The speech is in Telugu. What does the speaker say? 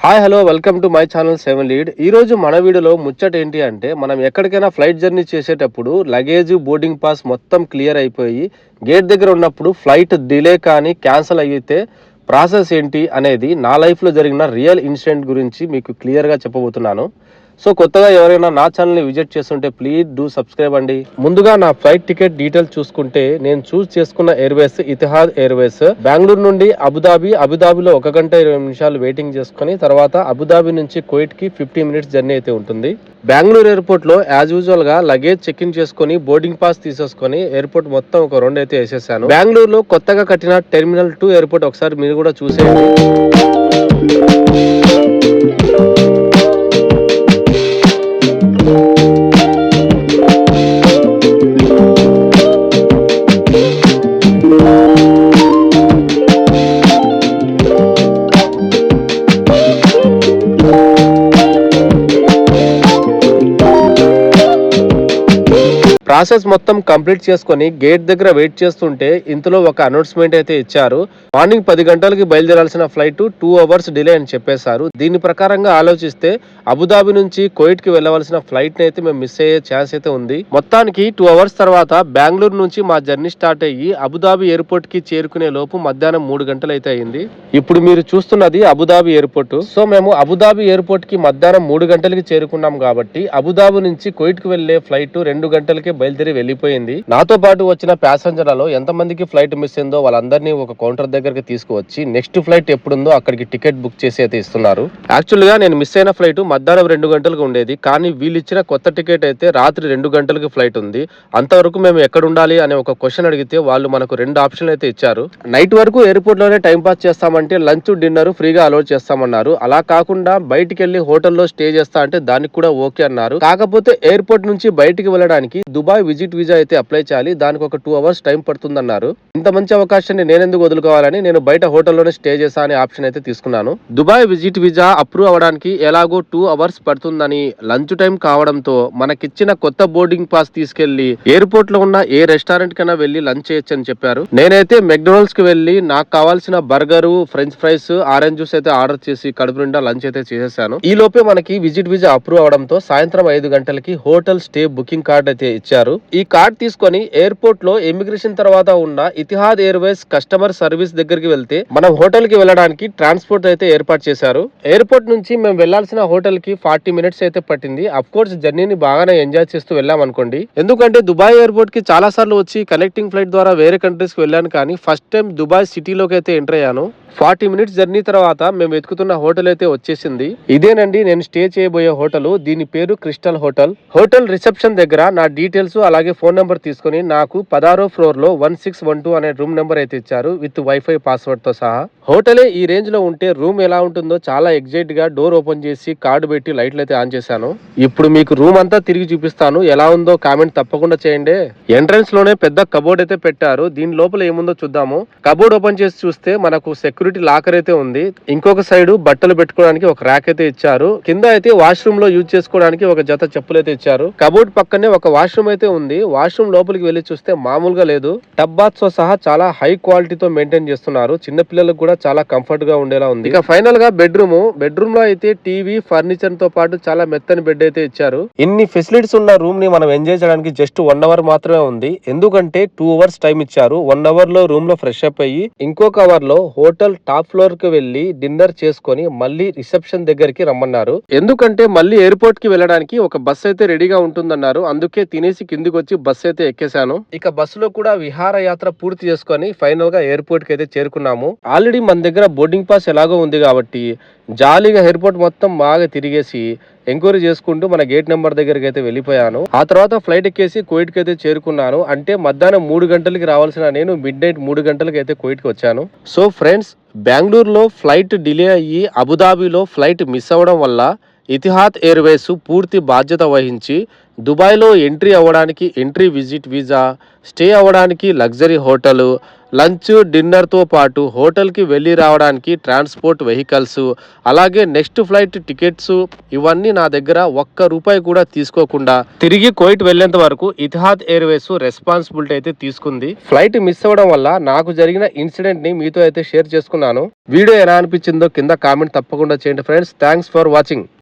Hi hello welcome to my channel seven lead ఈ రోజు మన వీడియోలో ముచ్చట ఏంటి అంటే మనం ఎక్కడికైనా ఫ్లైట్ జర్నీ చేసేటప్పుడు లగేజ్ బోర్డింగ్ పాస్ మొత్తం క్లియర్ అయిపోయి గేట్ దగ్గర ఉన్నప్పుడు ఫ్లైట్ డిలే కానీ క్యాన్సిల్ అయితే ప్రాసెస్ ఏంటి అనేది నా లైఫ్లో జరిగిన రియల్ ఇన్సిడెంట్ గురించి మీకు క్లియర్గా చెప్పబోతున్నాను. సో కొత్తగా ఎవరైనా నా ఛానల్ని విజిట్ చేస్తుంటే ప్లీజ్ డూ సబ్స్క్రైబ్ అండి. ముందుగా నా ఫ్లైట్ టికెట్ డీటెయిల్స్ చూసుకుంటే నేను చూస్ చేసుకున్న ఎయిర్వేస్ ఇతిహాద్ ఎయిర్వేస్ బెంగళూరు నుండి అబుదాబి అబుదాబిలో ఒక గంట ఇరవై నిమిషాలు వెయిటింగ్ చేసుకొని తర్వాత అబుదాబి నుంచి కోయిట్కి ఫిఫ్టీ మినిట్స్ జర్నీ అయితే ఉంటుంది. బెంగళూరు ఎయిర్పోర్ట్లో యాజ్ యూజువల్గా లగేజ్ చెక్ ఇన్ చేసుకొని బోర్డింగ్ పాస్ తీసేసుకుని ఎయిర్పోర్ట్ మొత్తం ఒక రెండు అయితే వేసేసాను. బెంగళూరులో కొత్తగా కట్టిన టెర్మినల్ టూ ఎయిర్పోర్ట్ ఒకసారి మీరు కూడా చూసేయండి. ప్రాసెస్ మొత్తం కంప్లీట్ చేసుకొని గేట్ దగ్గర వెయిట్ చేస్తుంటే ఇంతలో ఒక అనౌన్స్మెంట్ అయితే ఇచ్చారు. మార్నింగ్ పది గంటలకి బయలుదేరాల్సిన ఫ్లైట్ టూ అవర్స్ డిలే అని చెప్పేశారు. దీని ప్రకారంగా ఆలోచిస్తే అబుదాబి నుంచి కోయిట్కి వెళ్ళవలసిన ఫ్లైట్ అయితే మేము మిస్ అయ్యే ఛాన్స్ అయితే ఉంది. మొత్తానికి టూ అవర్స్ తర్వాత బెంగళూరు నుంచి మా జర్నీ స్టార్ట్ అయ్యి అబుదాబి ఎయిర్పోర్ట్కి చేరుకునే లోపు మధ్యాహ్నం మూడు గంటలు అయితే అయింది. ఇప్పుడు మీరు చూస్తున్నది అబుదాబి ఎయిర్పోర్ట్. సో మేము అబుదాబి ఎయిర్పోర్ట్కి మధ్యాహ్నం మూడు గంటలకి చేరుకున్నాం కాబట్టి అబుదాబి నుంచి కోయిట్కి వెళ్ళే ఫ్లైట్ రెండు గంటలకి బయలుదేరి వెళ్ళిపోయింది. నాతో పాటు వచ్చిన ప్యాసింజర్లలో ఎంత మందికి ఫ్లైట్ మిస్ అయిందో వాళ్ళందరినీ ఒక కౌంటర్ దగ్గరికి తీసుకువచ్చి నెక్స్ట్ ఫ్లైట్ ఎప్పుడుందో అక్కడికి టికెట్ బుక్ చేసి అయితే ఇస్తున్నారు. యాక్చువల్గా నేను మిస్ అయిన ఫ్లైట్ మధ్యాహ్నం రెండు గంటలకు ఉండేది. కానీ వీళ్ళు ఇచ్చిన కొత్త టికెట్ అయితే రాత్రి రెండు గంటలకి ఫ్లైట్ ఉంది. అంతవరకు మేము ఎక్కడ ఉండాలి అనే ఒక క్వశ్చన్ అడిగితే వాళ్ళు మనకు రెండు ఆప్షన్లు అయితే ఇచ్చారు. నైట్ వరకు ఎయిర్పోర్ట్లోనే టైం పాస్ చేస్తామంటే లంచ్ డిన్నర్ ఫ్రీగా అలౌట్ చేస్తామన్నారు. అలా కాకుండా బయటికి వెళ్ళి హోటల్లో స్టే చేస్తా అంటే దానికి కూడా ఓకే అన్నారు. కాకపోతే ఎయిర్పోర్ట్ నుంచి బయటికి వెళ్ళడానికి దుబాయ్ విజిట్ వీజా అయితే అప్లై చేయాలి. దానికి ఒక టూ అవర్స్ టైం పడుతుందన్నారు. ఇంత మంచి అవకాశాన్ని నేను ఎందుకు వదులుకోవాలని నేను బయట హోటల్లోనే స్టే చేసా అనే ఆప్షన్ అయితే తీసుకున్నాను. దుబాయ్ విజిట్ వీజా అప్రూవ్ అవ్వడానికి ఎలాగో టూ అవర్స్ పడుతుందని లంచ్ టైం కావడంతో మనకిచ్చిన కొత్త బోర్డింగ్ పాస్ తీసుకెళ్ళి ఎయిర్పోర్ట్లో ఉన్న ఏ రెస్టారెంట్ కైనా వెళ్ళి లంచ్ చేయొచ్చు అని చెప్పారు. నేనైతే మెక్డొనాల్డ్స్కి వెళ్ళి నాకు కావాల్సిన burger french fries orange juice అయితే ఆర్డర్ చేసి కడుపు నిండా లంచ్ అయితే చేసేసాను. ఈ లోపే మనకి విజిట్ వీజా అప్రూవ్ అవడంతో సాయంత్రం ఐదు గంటలకి హోటల్ స్టే బుకింగ్ కార్డ్ అయితే ఇచ్చారు. ఈ కార్డ్ తీసుకొని ఎయిర్పోర్ట్లో ఇమిగ్రేషన్ తర్వాత ఉన్న ఇతిహాద్ ఎయిర్వేస్ కస్టమర్ సర్వీస్ దగ్గరికి వెళ్తే మనం హోటల్కి వెళ్ళడానికి ట్రాన్స్పోర్ట్ అయితే ఏర్పాటు చేశారు. ఎయిర్పోర్ట్ నుంచి మేము వెళ్ళాల్సిన హోటల్కి ఫార్టీ మినిట్స్ అయితే పట్టింది. అఫ్ కోర్స్ జర్నీని బాగానే ఎంజాయ్ చేస్తూ వెళ్ళాం అనుకోండి. ఎందుకంటే దుబాయ్ ఎయిర్పోర్ట్కి చాలా సార్లు వచ్చి కనెక్టింగ్ ఫ్లైట్ ద్వారా వేరే కంట్రీస్కి వెళ్ళాను కానీ ఫస్ట్ టైం దుబాయ్ సిటీలోకి అయితే ఎంటర్ అయ్యాను. ఫార్టీ మినిట్స్ జర్నీ తర్వాత మేము వెతుకుతున్న హోటల్ అయితే వచ్చేసింది. ఇదేనండి నేను స్టే చేయబోయే హోటల్. దీని పేరు క్రిస్టల్ హోటల్. హోటల్ రిసెప్షన్ దగ్గర నా డీటెయిల్స్ అలాగే ఫోన్ నెంబర్ తీసుకొని నాకు పదారో ఫ్లోర్లో వన్ సిక్స్ వన్ టూ అనే రూమ్ నెంబర్ అయితే ఇచ్చారు విత్ వైఫై పాస్వర్డ్తో సహా. హోటలే ఈ రేంజ్లో ఉంటే రూమ్ ఎలా ఉంటుందో చాలా ఎగ్జైట్గా డోర్ ఓపెన్ చేసి కార్డు పెట్టి లైట్లు అయితే ఆన్ చేశాను. ఇప్పుడు మీకు రూమ్ అంతా తిరిగి చూపిస్తాను. ఎలా ఉందో కామెంట్ తప్పకుండా చేయండి. ఎంట్రన్స్లోనే పెద్ద కబోర్డ్ అయితే పెట్టారు. దీని లోపల ఏముందో చూద్దాము. కబోర్డ్ ఓపెన్ చేసి చూస్తే మనకు సెక్యూరిటీ లాకర్ అయితే ఉంది. ఇంకొక సైడ్ బట్టలు పెట్టుకోవడానికి ఒక ర్యాక్ అయితే ఇచ్చారు. కింద అయితే వాష్రూమ్లో యూజ్ చేసుకోవడానికి ఒక జత చెప్పులు అయితే ఇచ్చారు. కబోర్డ్ పక్కనే ఒక వాష్రూమ్ అయితే ఉంది. వాష్రూమ్ లోపలికి వెళ్ళి చూస్తే మామూలుగా లేదు. టబ్ బాత్స్తో సహా చాలా హై క్వాలిటీతో మెయింటైన్ చేస్తున్నారు. చిన్న పిల్లలకు కూడా చాలా కంఫర్ట్గా ఉండేలా ఉంది. ఇక ఫైనల్గా బెడ్రూమ్. బెడ్రూమ్లో అయితే టీవీ ఫర్నిచర్తో పాటు చాలా మెత్తని బెడ్ అయితే ఇచ్చారు. ఇన్ని ఫెసిలిటీస్ ఉన్న రూమ్ని మనం ఎంజాయ్ చేయడానికి జస్ట్ వన్ అవర్ మాత్రమే ఉంది. ఎందుకంటే టూ అవర్స్ టైం ఇచ్చారు. వన్ అవర్లో రూమ్లో ఫ్రెష్ అప్ అయ్యి ఇంకొక అవర్లో హోటల్ టాప్ ఫ్లోర్కి వెళ్ళి డిన్నర్ చేసుకొని మళ్ళీ రిసెప్షన్ దగ్గరికి రమ్మన్నారు. ఎందుకంటే మళ్ళీ ఎయిర్పోర్ట్కి వెళ్ళడానికి ఒక బస్ అయితే రెడీగా ఉంటుందన్నారు. అందుకే తినేసి కిందికి వచ్చి బస్ అయితే ఎక్కేశాను. ఇక బస్సులో కూడా విహారయాత్ర పూర్తి చేసుకొని ఫైనల్గా ఎయిర్పోర్ట్కి అయితే చేరుకున్నాము. ఆల్రెడీ మన దగ్గర బోర్డింగ్ పాస్ ఎలాగో ఉంది కాబట్టి జాలీగా ఎయిర్పోర్ట్ మొత్తం బాగా తిరిగేసి ఎంక్వైరీ చేసుకుంటూ మన గేట్ నెంబర్ దగ్గరికి అయితే వెళ్ళిపోయాను. ఆ తర్వాత ఫ్లైట్ ఎక్కేసి కోయిట్కి అయితే చేరుకున్నాను. అంటే మధ్యాహ్నం మూడు గంటలకి రావాల్సిన నేను మిడ్ నైట్ మూడు గంటలకి అయితే కోయిట్కి వచ్చాను. సో ఫ్రెండ్స్ బెంగళూరులో ఫ్లైట్ డిలే అయ్యి అబుదాబిలో ఫ్లైట్ మిస్ అవ్వడం వల్ల ఇతిహాద్ ఎయిర్వేస్ పూర్తి బాధ్యత వహించి దుబాయ్లో ఎంట్రీ అవ్వడానికి ఎంట్రీ విజిట్ వీసా స్టే అవ్వడానికి లగ్జరీ హోటల్ లంచ్ డిన్నర్తో పాటు హోటల్కి వెళ్ళి రావడానికి ట్రాన్స్పోర్ట్ వెహికల్స్ అలాగే నెక్స్ట్ ఫ్లైట్ టికెట్స్ ఇవన్నీ నా దగ్గర ఒక్క రూపాయి కూడా తీసుకోకుండా తిరిగి కోయిట్ వెళ్ళేంత వరకు ఇతిహాద్ ఎయిర్వేస్ రెస్పాన్సిబిలిటీ అయితే తీసుకుంది. ఫ్లైట్ మిస్ అవ్వడం వల్ల నాకు జరిగిన ఇన్సిడెంట్ని మీతో అయితే షేర్ చేసుకున్నాను. వీడియో ఎలా అనిపించిందో కింద కామెంట్ తప్పకుండా చేయండి ఫ్రెండ్స్. Thanks for watching.